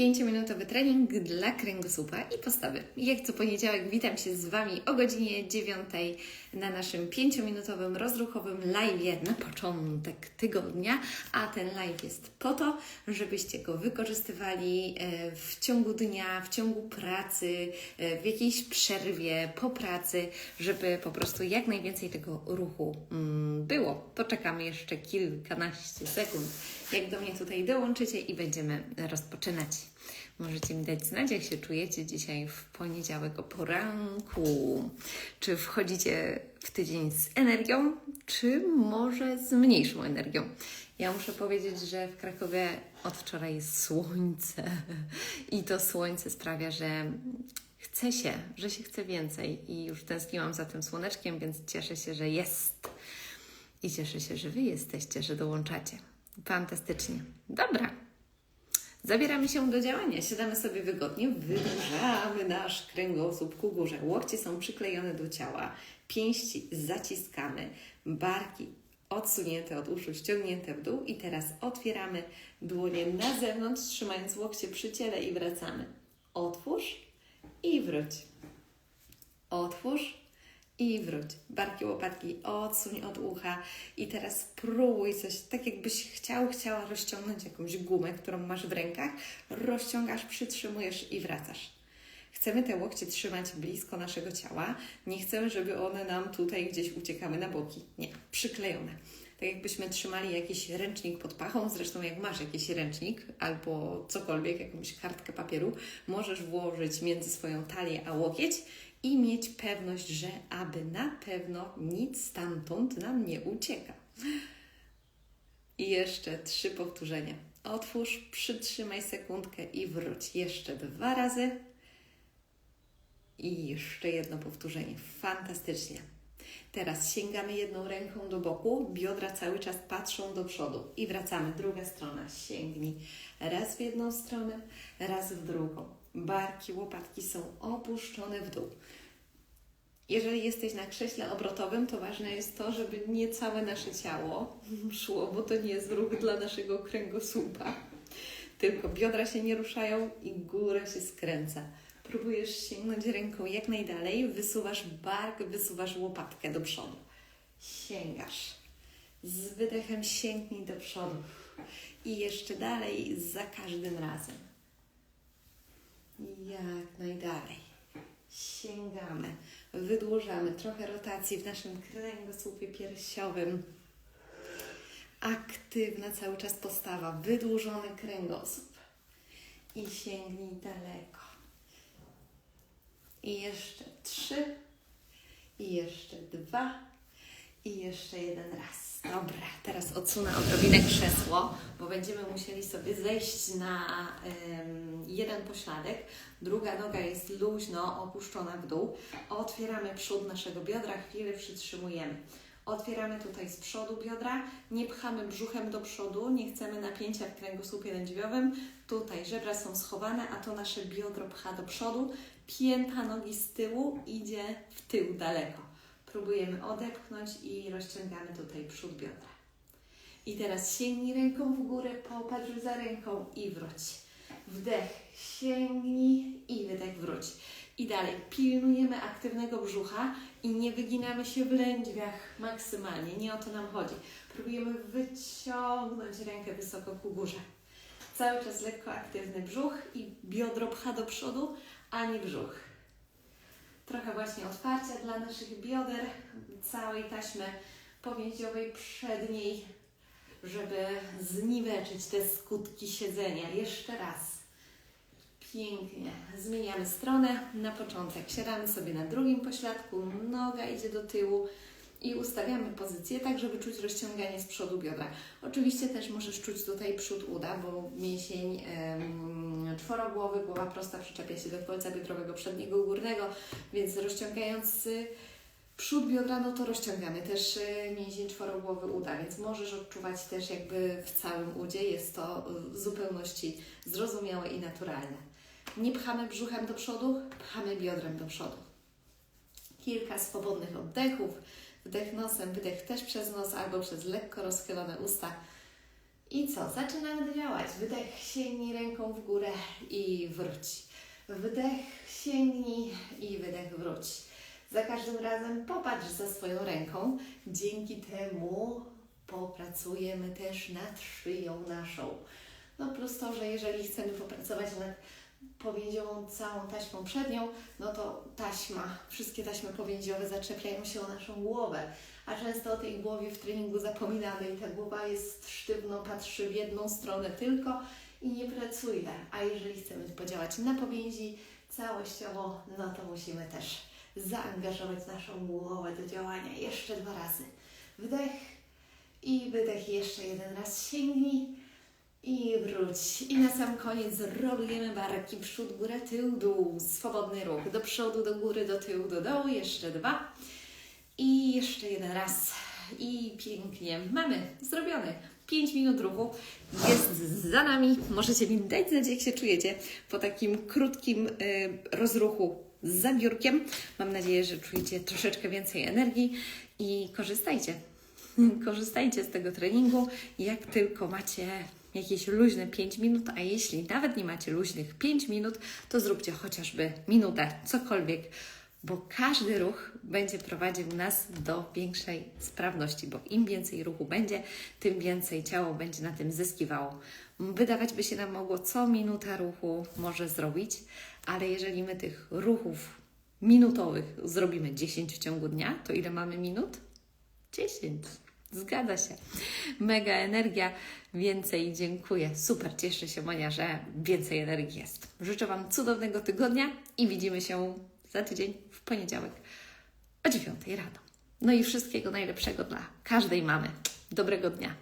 5-minutowy trening dla kręgosłupa i postawy. Jak co poniedziałek witam się z Wami o godzinie 9 na naszym 5-minutowym rozruchowym live na początek tygodnia, a ten live jest po to, żebyście go wykorzystywali e, w ciągu dnia, w ciągu pracy, e, w jakiejś przerwie, po pracy, żeby po prostu jak najwięcej tego ruchu mm, było. Poczekamy jeszcze kilkanaście sekund, jak do mnie tutaj dołączycie i będziemy rozpoczynać. Możecie mi dać znać, jak się czujecie dzisiaj w poniedziałek o poranku. Czy wchodzicie w tydzień z energią, czy może z mniejszą energią? Ja muszę powiedzieć, że w Krakowie od wczoraj jest słońce i to słońce sprawia, że chce się, że się chce więcej i już tęskniłam za tym słoneczkiem, więc cieszę się, że jest. I cieszę się, że Wy jesteście, że dołączacie. Fantastycznie. Dobra. Zabieramy się do działania. Siadamy sobie wygodnie, wydłużamy nasz kręgosłup ku górze. Łokcie są przyklejone do ciała, pięści zaciskamy, barki odsunięte od uszu, ściągnięte w dół i teraz otwieramy dłonie na zewnątrz, trzymając łokcie przy ciele i wracamy. Otwórz i wróć. Otwórz i wróć. Barki, łopatki odsuń od ucha i teraz spróbuj coś, tak jakbyś chciał, chciała rozciągnąć jakąś gumę, którą masz w rękach, rozciągasz, przytrzymujesz i wracasz. Chcemy te łokcie trzymać blisko naszego ciała, nie chcemy, żeby one nam tutaj gdzieś uciekały na boki. Nie, przyklejone. Tak jakbyśmy trzymali jakiś ręcznik pod pachą, zresztą jak masz jakiś ręcznik albo cokolwiek, jakąś kartkę papieru, możesz włożyć między swoją talię a łokieć i mieć pewność, że aby na pewno nic stamtąd nam nie ucieka. I jeszcze trzy powtórzenia. Otwórz, przytrzymaj sekundkę i wróć. Jeszcze dwa razy. I jeszcze jedno powtórzenie. Fantastycznie. Teraz sięgamy jedną ręką do boku, biodra cały czas patrzą do przodu i wracamy. Druga strona. Sięgnij raz w jedną stronę, raz w drugą. Barki, łopatki są opuszczone w dół. Jeżeli jesteś na krześle obrotowym, to ważne jest to, żeby nie całe nasze ciało szło, bo to nie jest ruch dla naszego kręgosłupa. Tylko biodra się nie ruszają i góra się skręca. Próbujesz sięgnąć ręką jak najdalej, wysuwasz bark, wysuwasz łopatkę do przodu. Sięgasz. Z wydechem sięgnij do przodu. I jeszcze dalej za każdym razem. Jak najdalej. Sięgamy wydłużamy trochę rotacji w naszym kręgosłupie piersiowym. Aktywna cały czas postawa, wydłużony kręgosłup. I sięgnij daleko. I jeszcze trzy. I jeszcze dwa. I jeszcze jeden raz. Dobra, teraz odsunę odrobinę krzesło, bo będziemy musieli sobie zejść na jeden pośladek. Druga noga jest luźno opuszczona w dół. Otwieramy przód naszego biodra, chwilę przytrzymujemy. Otwieramy tutaj z przodu biodra, nie pchamy brzuchem do przodu, nie chcemy napięcia w kręgosłupie lędźwiowym. Tutaj żebra są schowane, a to nasze biodro pcha do przodu. Pięta nogi z tyłu idzie w tył daleko. Próbujemy odepchnąć i rozciągamy tutaj przód biodra. I teraz sięgnij ręką w górę, popatrz za ręką i wróć. Wdech, sięgnij i wydech, wróć. I dalej pilnujemy aktywnego brzucha i nie wyginamy się w lędźwiach maksymalnie. Nie o to nam chodzi. Próbujemy wyciągnąć rękę wysoko ku górze. Cały czas lekko aktywny brzuch i biodro pcha do przodu, a nie brzuch trochę właśnie otwarcia dla naszych bioder, całej taśmy powięziowej przedniej, żeby zniweczyć te skutki siedzenia. Jeszcze raz. Pięknie. Zmieniamy stronę. Na początek siadamy sobie na drugim pośladku, noga idzie do tyłu, i ustawiamy pozycję tak, żeby czuć rozciąganie z przodu biodra. Oczywiście też możesz czuć tutaj przód uda, bo mięsień czworogłowy, głowa prosta przyczepia się do kolca biodrowego przedniego górnego, więc rozciągając y, przód biodra, no to rozciągamy też y, mięsień czworogłowy uda, więc możesz odczuwać też jakby w całym udzie. Jest to w zupełności zrozumiałe i naturalne. Nie pchamy brzuchem do przodu, pchamy biodrem do przodu. Kilka swobodnych oddechów Wdech nosem, wydech też przez nos albo przez lekko rozchylone usta. I co? Zaczynamy działać. Wydech, sięgnij ręką w górę i wróć. Wdech, sięgnij i wydech, wróć. Za każdym razem popatrz za swoją ręką. Dzięki temu popracujemy też nad szyją naszą. No plus to, że jeżeli chcemy popracować nad powięziową całą taśmą przednią, no to taśma, wszystkie taśmy powięziowe zaczepiają się o naszą głowę. A często o tej głowie w treningu zapominamy i ta głowa jest sztywno, patrzy w jedną stronę tylko i nie pracuje. A jeżeli chcemy podziałać na powięzi całościowo, no to musimy też zaangażować naszą głowę do działania. Jeszcze dwa razy. Wdech i wydech. Jeszcze jeden raz sięgnij i wróć. I na sam koniec rolujemy barki przód, góra, tył, dół. Swobodny ruch. Do przodu, do góry, do tyłu, do dołu. Jeszcze dwa. I jeszcze jeden raz. I pięknie. Mamy zrobiony. 5 minut ruchu jest za nami. Możecie mi dać znać, jak się czujecie po takim krótkim y, rozruchu z zabiórkiem. Mam nadzieję, że czujecie troszeczkę więcej energii i korzystajcie. Korzystajcie z tego treningu, jak tylko macie jakieś luźne 5 minut, a jeśli nawet nie macie luźnych 5 minut, to zróbcie chociażby minutę, cokolwiek, bo każdy ruch będzie prowadził nas do większej sprawności, bo im więcej ruchu będzie, tym więcej ciało będzie na tym zyskiwało. Wydawać by się nam mogło, co minuta ruchu może zrobić, ale jeżeli my tych ruchów minutowych zrobimy 10 w ciągu dnia, to ile mamy minut? 10. Zgadza się. Mega energia, więcej dziękuję. Super, cieszę się Monia, że więcej energii jest. Życzę Wam cudownego tygodnia i widzimy się za tydzień w poniedziałek o 9 rano. No i wszystkiego najlepszego dla każdej mamy. Dobrego dnia.